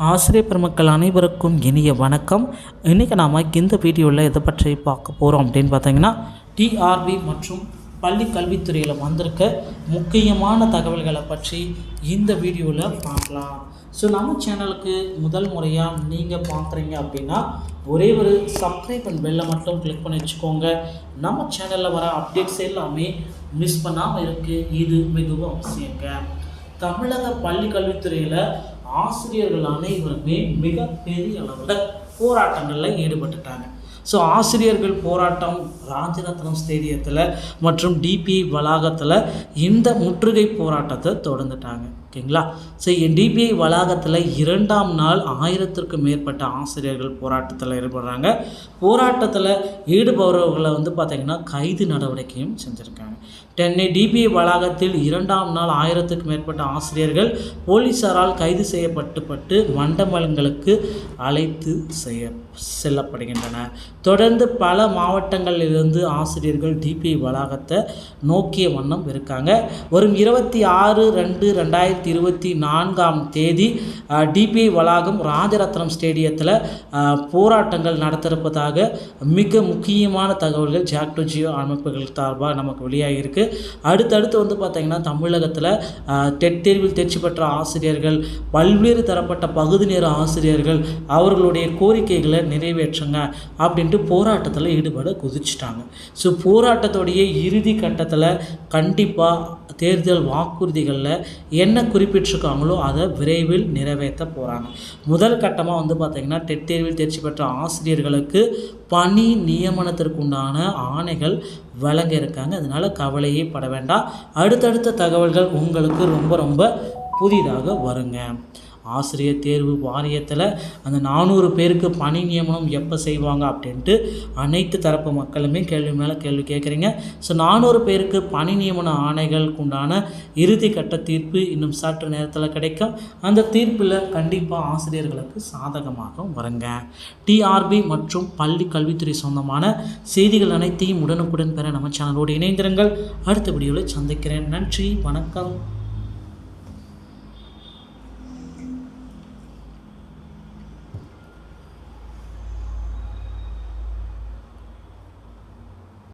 ஆசிரியர் பெருமக்கள் அனைவருக்கும் இனிய வணக்கம். இன்றைக்கி நாம் இந்த வீடியோவில் எதை பற்றி பார்க்க போகிறோம் அப்படின்னு பார்த்தீங்கன்னா டிஆர்பி மற்றும் பள்ளி கல்வித்துறையில் வந்திருக்க முக்கியமான தகவல்களை பற்றி இந்த வீடியோவில் பார்க்கலாம். ஸோ நம்ம சேனலுக்கு முதல் முறையாக நீங்கள் பார்க்குறீங்க அப்படின்னா ஒரே ஒரு சப்ஸ்கிரைப் அண்ட் பெல்லை மட்டும் கிளிக் பண்ணி வச்சுக்கோங்க. நம்ம சேனலில் வர அப்டேட்ஸ் எல்லாமே மிஸ் பண்ணாமல் இருக்குது இது மிகவும் அவசியங்க. தமிழக பள்ளி கல்வித்துறையில் ஆசிரியர்கள் அனைவருமே மிக பெரிய அளவில் போராட்டங்களில் ஈடுபட்டுட்டாங்க. ஸோ ஆசிரியர்கள் போராட்டம் ராஜரத்னம் ஸ்டேடியத்தில் மற்றும் டிபி வளாகத்தில் இந்த முற்றுகை போராட்டத்தை தொடர்ந்துட்டாங்க. ஓகேங்களா? ஸோ டிபிஐ வளாகத்தில் இரண்டாம் நாள் ஆயிரத்திற்கும் மேற்பட்ட ஆசிரியர்கள் போராட்டத்தில் ஈடுபடுறாங்க. போராட்டத்தில் ஈடுபடுறவர்களை வந்து பார்த்திங்கன்னா கைது நடவடிக்கையும் செஞ்சுருக்காங்க. சென்னை டிபிஐ வளாகத்தில் இரண்டாம் நாள் ஆயிரத்துக்கும் மேற்பட்ட ஆசிரியர்கள் போலீஸாரால் கைது செய்யப்பட்டுப்பட்டு மண்டபங்களுக்கு அழைத்து செய்ய செல்லப்படுகின்றன தொடர்ந்து பல மாவட்டங்களிலிருந்து ஆசிரியர்கள் டிபிஐ வளாகத்தை நோக்கிய வண்ணம் இருக்காங்க. வரும் இருபத்தி ஆறு ரெண்டு ரெண்டாயிரத்தி இருபத்தி நான்காம் தேதி டிபிஐ வளாகம் ராஜரத்னம் ஸ்டேடியத்தில் போராட்டங்கள் நடத்திருப்பதாக மிக முக்கியமான தகவல்கள் ஜாக்டோ ஜியோ அமைப்புகள் சார்பாக நமக்கு வெளியாகியிருக்கு. அடுத்தடுத்து வந்து பார்த்திங்கன்னா தமிழகத்தில் டெட் தேர்வில் தேர்ச்சி பெற்ற ஆசிரியர்கள் பல்வேறு தரப்பட்ட பகுதி நேர ஆசிரியர்கள் அவர்களுடைய கோரிக்கைகளை நிறைவேற்றுங்க அப்படின்ட்டு போராட்டத்தில் ஈடுபட குதிச்சிட்டாங்க. ஸோ போராட்டத்துடைய இறுதி கட்டத்தில் கண்டிப்பாக தேர்தல் வாக்குறுதிகளில் என்ன குறிப்பிட்டிருக்காங்களோ அதை விரைவில் நிறைவேற்ற போகிறாங்க முதல் கட்டமாக வந்து பார்த்திங்கன்னா டெட் தேர்வில் தேர்ச்சி பெற்ற ஆசிரியர்களுக்கு பணி நியமனத்திற்குண்டான ஆணைகள் வழங்க இருக்காங்க. அதனால் கவலையே பட வேண்டாம். அடுத்தடுத்த தகவல்கள் உங்களுக்கு ரொம்ப ரொம்ப புதிதாக வருங்க. ஆசிரியர் தேர்வு வாரியத்தில் அந்த நானூறு பேருக்கு பணி நியமனம் எப்போ செய்வாங்க அப்படின்ட்டு அனைத்து தரப்பு மக்களுமே கேள்வி மேலே கேள்வி கேட்குறீங்க ஸோ நானூறு பேருக்கு பணி நியமன ஆணைகளுக்கு உண்டான இறுதி கட்ட தீர்ப்பு இன்னும் சற்று நேரத்தில் கிடைக்கும். அந்த தீர்ப்பில் கண்டிப்பாக ஆசிரியர்களுக்கு சாதகமாக வருங்க. டிஆர்பி மற்றும் பள்ளி கல்வித்துறை சொந்தமான செய்திகள் அனைத்தையும் உடனுக்குடன் பெற நம்ம சேனலோடு இணைந்திருங்கள். அடுத்த வீடியோவில் சந்திக்கிறேன். நன்றி வணக்கம்.